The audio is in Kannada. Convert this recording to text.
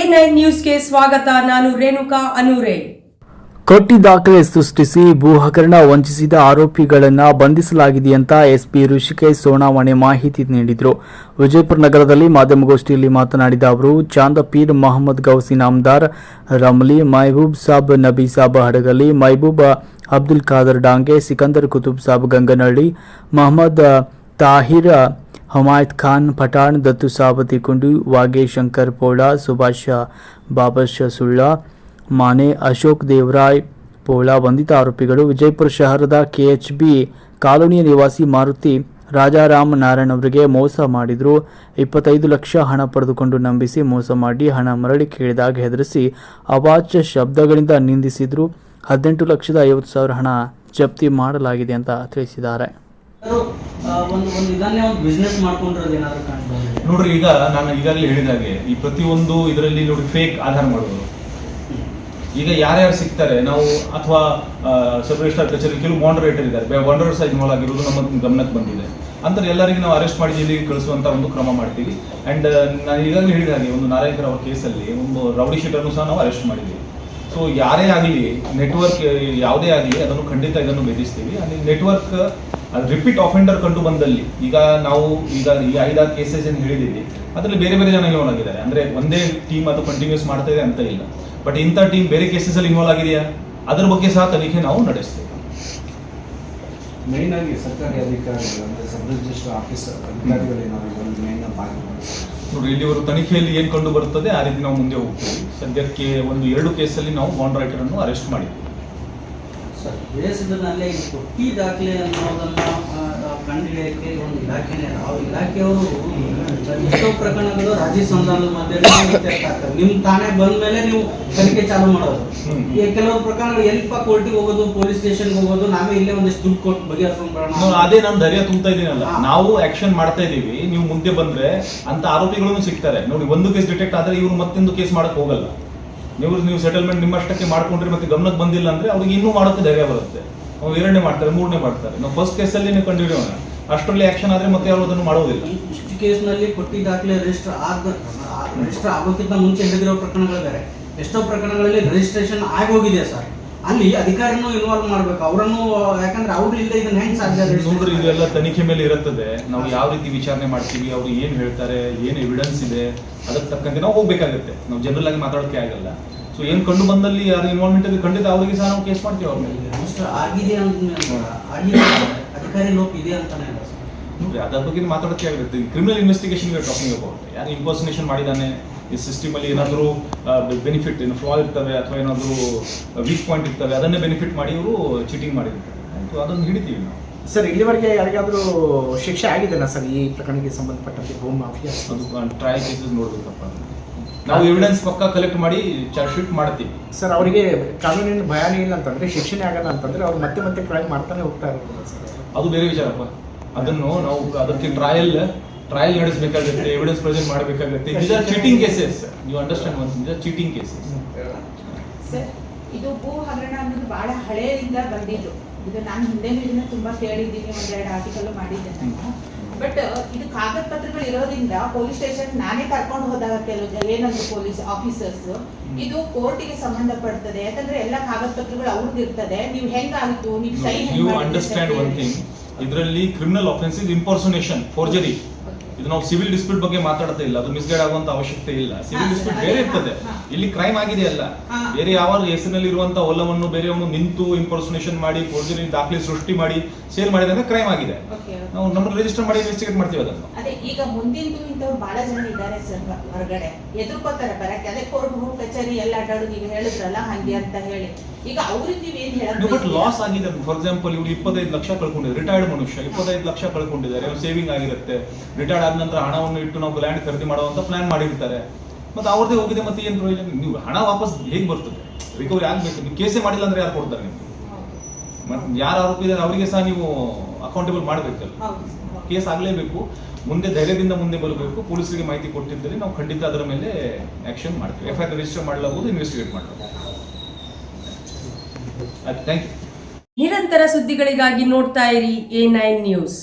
ಎ ನೈನ್ ನ್ಯೂಸ್ಗೆ ಸ್ವಾಗತ, ನಾನು ರೇಣುಕಾ ಅನೂರೆ. ಕೊಟ್ಟಿ ದಾಖಲೆ ಸೃಷ್ಟಿಸಿ ಭೂ ಹಗರಣ ವಂಚಿಸಿದ ಆರೋಪಿಗಳನ್ನು ಬಂಧಿಸಲಾಗಿದೆ ಅಂತ ಎಸ್ಪಿ ಋಷಿಕೇಶ್ ಸೋನಾವಣೆ ಮಾಹಿತಿ ನೀಡಿದರು. ವಿಜಯಪುರ ನಗರದಲ್ಲಿ ಮಾಧ್ಯಮಗೋಷ್ಠಿಯಲ್ಲಿ ಮಾತನಾಡಿದ ಅವರು, ಚಾಂದಪೀರ್ ಮೊಹಮ್ಮದ್ ಗೌಸಿ ನಾಮ್ದಾರ್, ರಮಲಿ ಮಹಬೂಬ್ ಸಾಬ್ ನಬಿ ಸಾಬ್ ಹಡಗಲಿ ಮೈಬೂಬ್ ಅಬ್ದುಲ್ ಖಾದರ್ ಡಾಂಗೆ, ಸಿಕಂದರ್ ಕುತುಬ್ ಸಾಬ್ ಗಂಗನಹಳ್ಳಿ, ಮೊಹಮ್ಮದ್ ತಾಹಿರ್ ಹಮಾಯತ್ ಖಾನ್, ಪಠಾಣ್, ದತ್ತು ಸಾಬ್ ವಾಗೇಶಂಕರ್ ಪೋಳಾ ಶಂಕರ್ ಪೋಳ ಸುಭಾಷ್ ಬಾಬಶ್ ಸುಳ್ಳ ಮಾನೆ ಅಶೋಕ್ ದೇವರಾಯ್ ಪೋಳ ಬಂಧಿತ ಆರೋಪಿಗಳು ವಿಜಯಪುರ ಶಹರದ ಕೆಎಚ್ಬಿ ಕಾಲೋನಿಯ ನಿವಾಸಿ ಮಾರುತಿ ರಾಜಾರಾಮ್ ನಾರಾಯಣ್ ಅವರಿಗೆ ಮೋಸ ಮಾಡಿದ್ರು. ಇಪ್ಪತ್ತೈದು ಲಕ್ಷ ಹಣ ಪಡೆದುಕೊಂಡು ನಂಬಿಸಿ ಮೋಸ ಮಾಡಿ ಹಣ ಮರಳಿ ಕೇಳಿದಾಗ ಹೆದರಿಸಿ ಅವಾಚ್ಯ ಶಬ್ದಗಳಿಂದ ನಿಂದಿಸಿದ್ರು. ಹದಿನೆಂಟು ಲಕ್ಷದ ಐವತ್ತು ಸಾವಿರ ಹಣ ಜಪ್ತಿ ಮಾಡಲಾಗಿದೆ ಅಂತ ತಿಳಿಸಿದ್ದಾರೆ. ಒಂದು ಒಂದು ಏನಾದ್ರು ನೋಡ್ರಿ, ಈಗ ನಾನು ಈಗಾಗಲೇ ಹೇಳಿದ ಹಾಗೆ ಈ ಪ್ರತಿಯೊಂದು ಇದರಲ್ಲಿ ನೋಡಿ ಫೇಕ್ ಆಧಾರ ಮಾಡೋದು ಈಗ ಯಾರ್ಯಾರು ಸಿಗ್ತಾರೆ, ನಾವು ಅಥವಾ ಸಬ್ ಕಚೇರಿ ಕೆಲವು ಮಾಂಡರೇಟರ್ ಇದ್ದಾರೆ. ಬಾಂಡರ್ ಸೈಜ್ ಆಗಿರೋದು ನಮ್ಮ ಗಮನಕ್ಕೆ ಬಂದಿದೆ. ಅಂದ್ರೆ ಎಲ್ಲರಿಗೂ ನಾವು ಅರೆಸ್ಟ್ ಮಾಡಿ ಜೈಲಿಗೆ ಕಳಿಸುವಂತ ಒಂದು ಕ್ರಮ ಮಾಡ್ತೀವಿ. ಅಂಡ್ ನಾನು ಈಗಾಗಲೇ ಹೇಳಿದ ಹಾಗೆ ಒಂದು ನಾರಾಯಣರ ಕೇಸಲ್ಲಿ ಒಂದು ರೌಡಿ ಶೀಟರ್ನು ಸಹ ನಾವು ಅರೆಸ್ಟ್ ಮಾಡಿದ್ದೀವಿ. ಸೊ ಯಾರೇ ಆಗಲಿ ನೆಟ್ವರ್ಕ್ ಯಾವುದೇ ಆಗಲಿ, ಅದನ್ನು ಖಂಡಿತ ಇದನ್ನು ಭೇದಿಸ್ತೀವಿ. ಅಲ್ಲಿ ನೆಟ್ವರ್ಕ್ ರಿಪೀಟ್ ಆಫೆಂಡರ್ ಕಂಡು ಬಂದಲ್ಲಿ. ಈಗ ನಾವು ಈಗ ಈ ಐದಾರು ಕೇಸಸ್ ಏನು ಹೇಳಿದ್ದೀವಿ ಅದರಲ್ಲಿ ಬೇರೆ ಬೇರೆ ಜನ ಇನ್ವಾಲ್ವ್ ಆಗಿದ್ದಾರೆ. ಅಂದ್ರೆ ಒಂದೇ ಟೀಮ್ ಅದು ಕಂಟಿನ್ಯೂಸ್ ಮಾಡ್ತಾ ಇದೆ ಅಂತ ಇಲ್ಲ. ಬಟ್ ಇಂಥ ಟೀಮ್ ಬೇರೆ ಕೇಸಸ್ ಅಲ್ಲಿ ಇನ್ವಾಲ್ವ್ ಆಗಿದೆಯಾ? ಅದ್ರ ಬಗ್ಗೆ ಸಹ ತನಿಖೆ ನಾವು ನಡೆಸ್ತೇವೆ. ಮೇನ್ ಆಗಿ ಸರ್ಕಾರಿ ಅಧಿಕಾರಿಗಳು ಅಂದ್ರೆ ಸಬ್ ರಿಜಿಸ್ಟರ್ ಆಫೀಸರ್ ಅಧಿಕಾರಿಗಳು ನೋಡಿ ಇಲ್ಲಿ ಅವರು ತನಿಖೆಯಲ್ಲಿ ಏನು ಕಂಡು ಬರುತ್ತದೆ ಆ ರೀತಿ ನಾವು ಮುಂದೆ ಹೋಗ್ತೀವಿ. ಸದ್ಯಕ್ಕೆ ಒಂದು ಎರಡು ಕೇಸಲ್ಲಿ ನಾವು ಬಾಂಡ್ ರೈಟರ್ ಅನ್ನು ಅರೆಸ್ಟ್ ಮಾಡಿದ್ವಿ. ಸರ್ ದೇಶದಲ್ಲೇ ಈ ಕೊಟ್ಟಿ ದಾಖಲೆ ಅನ್ನೋದನ್ನ ಕಂಡುಹಿಡಿಯಕ್ಕೆ ಒಂದು ಇಲಾಖೆನೇ. ಆ ಇಲಾಖೆಯವರು ಎಷ್ಟೋ ಪ್ರಕರಣಗಳು ರಾಜಿ ಸಂಧಾನದ ಮಧ್ಯೆ ಇತ್ಯರ್ಥ ಆಗ್ತವೆ. ನಿಮ್ ತಾನೇ ಬಂದ ಮೇಲೆ ನೀವು ತನಿಖೆ ಚಾಲು ಮಾಡೋದು. ಈಗ ಕೆಲವು ಪ್ರಕರಣಗಳು ಎಲ್ಪ ಕೋರ್ಟಿಗೆ ಹೋಗೋದು ಪೊಲೀಸ್ ಸ್ಟೇಷನ್ಗೆ ಹೋಗೋದು ನಾವೇ ಇಲ್ಲೇ ಒಂದಿಷ್ಟು ದುಡ್ಡು ಕೊಟ್ಟು ಬಗೆಹರಿಸ್ಕೊಂಡು ಅದೇ ನಾನು ಧೈರ್ಯ ತುಂಬ್ತಾ ಇದೀನಲ್ಲ ನಾವು ಆಕ್ಷನ್ ಮಾಡ್ತಾ ಇದೀವಿ ನೀವು ಮುಂದೆ ಬಂದ್ರೆ ಅಂತ ಆರೋಪಿಗಳನ್ನು ಸಿಗ್ತಾರೆ ನೋಡಿ ಒಂದು ಕೇಸ್ ಡಿಟೆಕ್ಟ್ ಆದ್ರೆ ಇವರು ಮತ್ತೊಂದು ಕೇಸ್ ಮಾಡಕ್ ಹೋಗಲ್ಲ ನೀವು ನೀವು ಸೆಟಲ್ಮೆಂಟ್ ನಿಮ್ಮಷ್ಟಕ್ಕೆ ಮಾಡ್ಕೊಂಡ್ರೆ ಮತ್ತೆ ಗಮನಕ್ಕೆ ಬಂದಿಲ್ಲ ಅಂದ್ರೆ ಅವ್ರಿಗೆ ಇನ್ನೂ ಮಾಡೋಕೆ ಧೈರ್ಯ ಬರುತ್ತೆ. ಅವ್ರು ಎರಡನೇ ಮಾಡ್ತಾರೆ, ಮೂರನೇ ಮಾಡ್ತಾರೆ. ನಾವು ಫಸ್ಟ್ ಕೇಸಲ್ಲಿ ನೀವು ಕಂಡುಹಿಡಿಯೋಣ ಅಷ್ಟರಲ್ಲಿ ಆಕ್ಷನ್ ಆದ್ರೆ ಮತ್ತೆ ಯಾರು ಅದನ್ನು ಮಾಡೋದಿಲ್ಲ. ಇಷ್ಟು ಕೇಸ್ನಲ್ಲಿ ಕೊಟ್ಟಿ ದಾಖಲೆ ರಿಜಿಸ್ಟರ್ ಆದ ರಿಜಿಸ್ಟರ್ ಆಗೋಕ್ಕಿಂತ ಮುಂಚೆ ಹಿಡಿದಿರೋ ಪ್ರಕರಣಗಳು ಬೇರೆ. ಎಷ್ಟೋ ಪ್ರಕರಣಗಳಲ್ಲಿ ರಿಜಿಸ್ಟ್ರೇಷನ್ ಆಗೋಗಿದೆ ಸರ್. ಅಲ್ಲಿ ಅಧಿಕಾರಿನೂ ಇನ್ವಾಲ್ವ್ ಮಾಡ್ಬೇಕು. ಅವರನ್ನು ಯಾಕಂದ್ರೆ ಅವ್ರು ಇಲ್ಲದೆ ಇದನ್ನ ಹೆಂಗ್ ಸಾಧ್ಯ ನೋಡ್ರಿ? ಇದೆಲ್ಲ ತನಿಖೆ ಮೇಲೆ ಇರುತ್ತದೆ. ನಾವು ಯಾವ ರೀತಿ ವಿಚಾರಣೆ ಮಾಡ್ತೀವಿ ಅವ್ರು ಏನ್ ಹೇಳ್ತಾರೆ ಏನ್ ಎವಿಡೆನ್ಸ್ ಇದೆ ಅದಕ್ಕೆ ತಕ್ಕಂತೆ ನಾವು ಹೋಗ್ಬೇಕಾಗುತ್ತೆ. ನಾವು ಜನರಲ್ ಆಗಿ ಮಾತಾಡೋಕೆ ಆಗಲ್ಲ. ಸೊ ಏನ್ ಕಂಡು ಬಂದಲ್ಲಿ ಯಾರು ಇನ್ವಾಲ್ವ್ಮೆಂಟ್ ಇದೆ ಖಂಡಿತ ಅವರಿಗೆ ಸಹ ನಾವು ಕೇಸ್ ಮಾಡ್ತೀವಿ ಅವ್ರ ಮೇಲೆ ಆಗಿದೆ ಅಧಿಕಾರಿ ಲೋಪ ಇದೆ ಅಂತಾನೆ ಅದ್ರ ಬಗ್ಗೆ ಮಾತಾಡೋಕೆ ಆಗುತ್ತೆ. ಕ್ರಿಮಿನಲ್ ಇನ್ವೆಸ್ಟಿಗೇಷನ್ ಟಾಕಿಂಗ್ ಅಬೌಟ್ ಯಾರು ಇನ್ಫಾರ್ಮೇಷನ್ ಮಾಡಿದಾನೆ ಈ ಸಿಸ್ಟಮ್ ಅಲ್ಲಿ ಏನಾದರೂ ಬೆನಿಫಿಟ್ ಏನು ಫ್ಲಾ ಇರ್ತವೆ ಅಥವಾ ಏನಾದರೂ ವೀಕ್ ಪಾಯಿಂಟ್ ಇರ್ತವೆ ಅದನ್ನೇ ಬೆನಿಫಿಟ್ ಮಾಡಿ ಇವರು ಚೀಟಿಂಗ್ ಮಾಡಿರ್ತಾರೆ. ಸೊ ಅದನ್ನು ಹಿಡಿತೀವಿ ನಾವು. ಸರ್ ಇಲ್ಲಿವರೆಗೆ ಯಾರಿಗಾದರೂ ಶಿಕ್ಷೆ ಆಗಿದೆನಾ ಸರ್ ಈ ಪ್ರಕರಣಕ್ಕೆ ಸಂಬಂಧಪಟ್ಟಂತೆ ಹೋಮ್ ಮಾಫಿಯಾ ಅದು ಟ್ರಯಲ್ ಕೇಸಸ್ ನೋಡಬೇಕಪ್ಪ. ನಾವು ಎವಿಡೆನ್ಸ್ ಪಕ್ಕ ಕಲೆಕ್ಟ್ ಮಾಡಿ ಚಾರ್ಜ್ ಶೀಟ್ ಮಾಡ್ತೀವಿ. ಸರ್ ಅವರಿಗೆ ಕಾನೂನಿನ ಭಯಾನೇ ಇಲ್ಲ ಅಂತಂದ್ರೆ ಶಿಕ್ಷಣೆ ಆಗಲ್ಲ ಅಂತಂದ್ರೆ ಅವ್ರು ಮತ್ತೆ ಮತ್ತೆ ಕ್ರೈಮ್ ಮಾಡ್ತಾನೆ ಹೋಗ್ತಾ ಇರೋದಿಲ್ಲ ಸರ್. ಅದು ಬೇರೆ ವಿಚಾರಪ್ಪ. ಅದನ್ನು ನಾವು ಅದಕ್ಕೆ ಟ್ರಯಲ್ ಟ್ರಯಲ್ ನಡೆಸಬೇಕಾಗುತ್ತೆ ಎವಿಡೆನ್ಸ್ ಪ್ರೆಸೆಂಟ್ ಮಾಡಬೇಕಾಗುತ್ತೆ. These are cheating cases you understand one these cheating cases sir ಇದು ಭೂ ಹಗರಣ ಅನ್ನೋದು ಬಹಳ ಹಳೆಯಿಂದ ಬಂದಿದ್ದು. ಇದು ನಾನು ಹಿಂದೆನೂ ಇದನ್ನ ತುಂಬಾ ಕೇಳಿದ್ದೀನಿ ಒಂದೆರಡು ಆರ್ಟಿಕಲ್ ಮಾಡಿದ್ದೆ ನಾನು. ಬಟ್ ಇದು ಕಾಗದ ಪತ್ರಗಳು ಇರೋದ್ರಿಂದ ಪೊಲೀಸ್ ಸ್ಟೇಷನ್ ನಾನೇ ಕರ್ಕೊಂಡು ಹೋದಾಗ ಕೆಲವು ಏನಂದ್ರು ಪೊಲೀಸ್ ಆಫೀಸರ್ಸ್ ಇದು ಕೋರ್ಟಿಗೆ ಸಂಬಂಧಪಡ್ತದೆ. ಯಾಕಂದ್ರೆ ಎಲ್ಲ ಕಾಗದ ಪತ್ರಗಳು ಅವ್ರದ್ದು ಇರ್ತದೆ. ನೀವು ಹೆಂಗಾಗಿತ್ತು? ನೀವು sign you understand one thing ಇದರಲ್ಲಿ criminal offence is impersonation forgery ಇದು ನಾವು ಸಿವಿಲ್ ಡಿಸ್ಪ್ಯೂಟ್ ಬಗ್ಗೆ ಮಾತಾಡ್ತಾ ಇಲ್ಲ. ಅದು ಮಿಸ್ಗೈಡ್ ಆಗುವಂತ ಅವಶ್ಯಕತೆ ಇಲ್ಲ. ಸಿವಿಲ್ ಡಿಸ್ಪ್ಯೂಟ್ ಬೇರೆ ಇರ್ತದೆ. ಇಲ್ಲಿ ಕ್ರೈಮ್ ಆಗಿದೆ ಅಲ್ಲ. ಬೇರೆ ಯಾವ ಹೆಸರಿನಲ್ಲಿ ಇರುವಂತ ಹೊಲವನ್ನು ಬೇರೆಯವನು ನಿಂತು ಇಂಪರ್ಸನೇಷನ್ ಮಾಡಿ ಫೋರ್ಜರಿ ದಾಖಲೆ ಸೃಷ್ಟಿ ಮಾಡಿ ಸೇಲ್ ಮಾಡಿದಾಗ ಕ್ರೈಮ್ ಆಗಿದೆ. ನಾವು ನಮ್ಮ ರಿಜಿಸ್ಟರ್ ಮಾಡಿ ಇನ್ವೆಸ್ಟಿಗೇಟ್ ಮಾಡ್ತೀವಿ ಅದನ್ನು. ಅದೇ ಈಗ ಮುಂದಿನ ಇಂಥವ್ರು ಬಹಳ ಜನ ಇದ್ದಾರೆ ಸರ್ ಹೊರಗಡೆ. ಎದುರ್ಕೋತಾರೆ ಬರಕ್ಕೆ. ಅದೇ ಕೋರ್ಟ್ ಹೋಗಿ ಕಚೇರಿ ಎಲ್ಲ ಅಡ್ಡಾಡೋದು. ನೀವು ಹೇಳಿದ್ರಲ್ಲ ಹಂಗೆ ಅಂತ ಹೇಳಿ. ಈಗ ಅವ್ರಿಗೆ ನೀವು ಏನ್ ಬಟ್? ಲಾಸ್ ಆಗಿದೆ. ಫಾರ್ ಎಕ್ಸಾಂಪಲ್ ಇವ್ರು ಇಪ್ಪತ್ತೈದು ಲಕ್ಷ ಕಳ್ಕೊಂಡಿದ್ದಾರೆ. ರಿಟೈರ್ಡ್ ಮನುಷ್ಯ ಇಪ್ಪತ್ತೈದು ಲಕ್ಷ ಕಳ್ಕೊಂಡಿದ್ದಾರೆ. ಸೇವಿಂಗ್ ಆಗಿರುತ್ತೆ. ರಿಟೈರ್ಡ್ ಆದ ನಂತರ ಹಣವನ್ನು ಇಟ್ಟು ನಾವು ಲ್ಯಾಂಡ್ ಖರೀದಿ ಮಾಡುವಂತ ಪ್ಲಾನ್ ಮಾಡಿರ್ತಾರೆ. ಮತ್ತೆ ಅವ್ರದ್ದೇ ಹೋಗಿದೆ ಮತ್ತೆ ಏನು ಪ್ರಯೋಜನ? ನೀವು ಹಣ ವಾಪಸ್ ಹೇಗೆ ಬರ್ತದೆ? ರಿಕವರಿ ಆಗ್ಬೇಕು. ನೀವು ಕೇಸೇ ಮಾಡಿಲ್ಲ ಅಂದ್ರೆ ಯಾರು ಕೊಡ್ತಾರೆ ನಿಮ್ಗೆ? ಮತ್ತೆ ಯಾರು ಆರೋಪಿ ಇದ್ದಾರೆ ಅವರಿಗೆ ಸಹ ನೀವು ಅಕೌಂಟೇಬಲ್ ಮಾಡಬೇಕಲ್ಲ. ಕೇಸ್ ಆಗಲೇಬೇಕು. ಮುಂದೆ ಧೈರ್ಯದಿಂದ ಮುಂದೆ ಬರಬೇಕು. ಪೊಲೀಸರಿಗೆ ಮಾಹಿತಿ ಕೊಟ್ಟಿದ್ದರೆ ನಾವು ಖಂಡಿತ ಅದರ ಮೇಲೆ ಆಕ್ಷನ್ ಮಾಡ್ತೀವಿ. ಎಫ್ ಐ ಆರ್ ರಿಜಿಸ್ಟರ್ ಮಾಡಲಾಗುವುದು ಇನ್ವೆಸ್ಟಿಗೇಟ್ ಮಾಡಲಾಗುವುದು ಥ್ಯಾಂಕ್ ಯು ನಿರಂತರ ಸುದ್ದಿಗಳಿಗಾಗಿ ನೋಡ್ತಾ ಇರಿ ಎ ನೈನ್ ನ್ಯೂಸ್